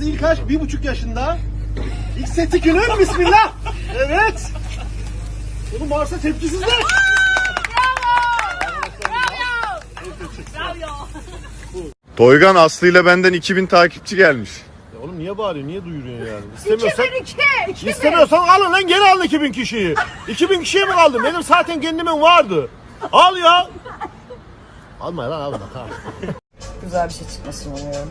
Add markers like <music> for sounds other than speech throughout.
yaşadığımız ilk aşk bir buçuk yaşında. İlk seti günü bismillah. Evet. Oğlum varsa tepkisizler. Toygan Aslı ile benden 2000 takipçi gelmiş. Ya oğlum niye bağırıyorsun? Niye duyuruyorsun yani? İstemiyorsan, İstemiyorsan alın lan geri al 2000 kişiyi. 2000 kişiye mi kaldı? Benim zaten kendimin vardı. Al ya. Alma lan alma tamam. Güzel bir şey çıkmasını umuyorum.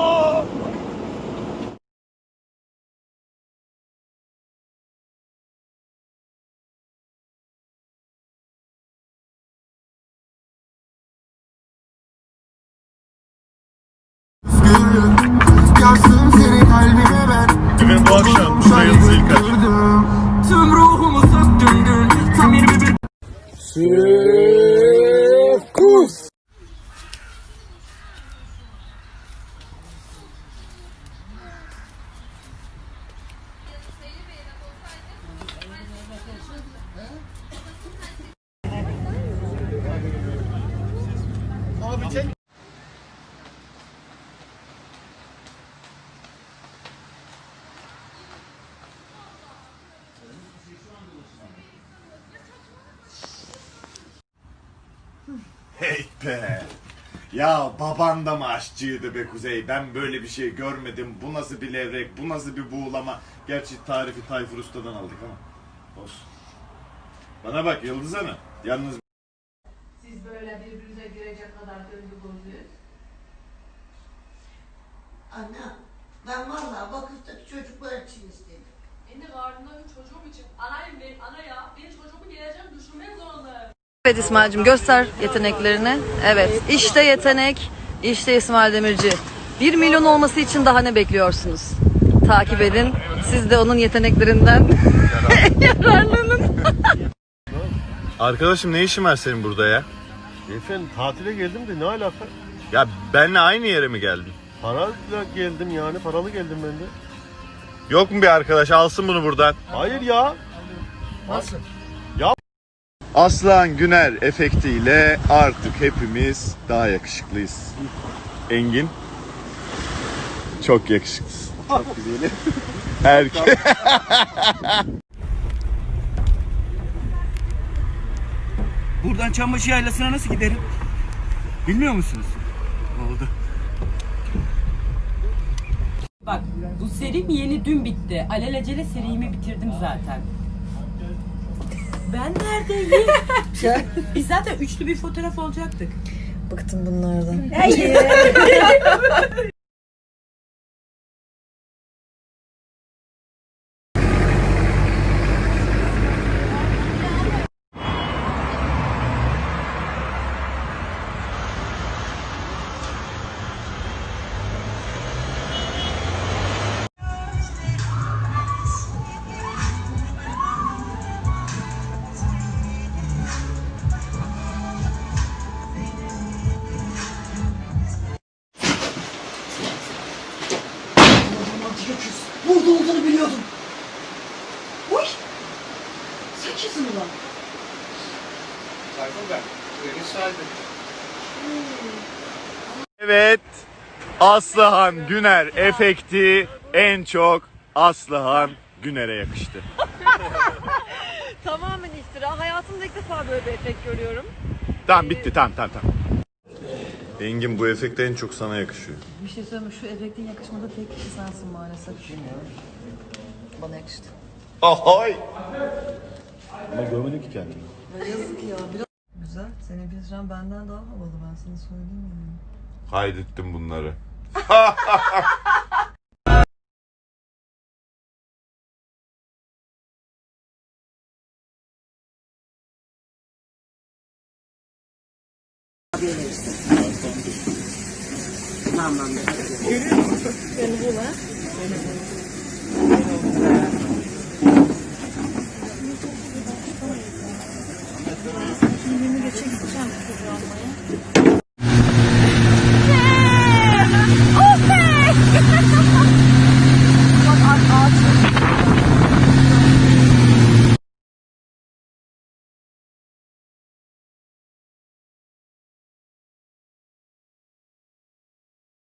Yarsın seni kalbime ben Bugün bu akşam ilk aşk. Tüm ruhumu söktürdün Tam 21 Hey be. Ya baban da mı aşçıydı be Kuzey? Ben böyle bir şey görmedim. Bu nasıl bir levrek, bu nasıl bir buğulama? Gerçi tarifi Tayfur Usta'dan aldık ama. Olsun. Bana bak Yıldız Hanım. Yalnız Siz böyle birbirinize girecek kadar döngü bozuyorsunuz. Anne, ben vallahi vakıftaki çocuklar için istedim. Benim de karnımdaki çocuğum için anayım ben, ana ya. Ben çocuğumu geleceğim düşünmek zorundayım. Evet İsmail'cim göster yeteneklerini. Evet işte yetenek, işte İsmail Demirci. 1 milyon olması için daha ne bekliyorsunuz? Takip edin. Siz de onun yeteneklerinden <laughs> yararlanın. Arkadaşım ne işin var senin burada ya? Efendim tatile geldim de ne alaka? Ya benle aynı yere mi geldin? Parayla geldim yani paralı geldim ben de. Yok mu bir arkadaş alsın bunu buradan? Hayır ya. Aslan Güner efektiyle artık hepimiz daha yakışıklıyız. Engin çok yakışıklısın. Çok güzel. Erkek. <laughs> Buradan Çambaşı Yaylası'na nasıl giderim? Bilmiyor musunuz? Oldu. Bak bu serim yeni dün bitti. Alelacele serimi bitirdim zaten. Ben neredeyim? <laughs> Biz zaten üçlü bir fotoğraf olacaktık. Bıktım bunlardan. Burada <laughs> Sen kimsin ulan? Evet. Aslıhan Güner efekti en çok Aslıhan Güner'e yakıştı. <laughs> Tamamen iftira. Hayatımda ilk defa böyle bir efekt görüyorum. Tamam bitti tamam tamam tamam. Engin bu efekt en çok sana yakışıyor. Bir şey söyleyeyim mi? Şu efektin yakışmadığı tek kişi sensin maalesef. Bana yakıştı. Ahoy! Ama görmedim ki kendimi. Yazık ya. Biraz... Güzel. Senin pizzan benden daha havalı ben sana söyleyeyim yani. Kaydettim bunları. <laughs> Tamam. Şimdi geçe gideceğim çocuğu almaya.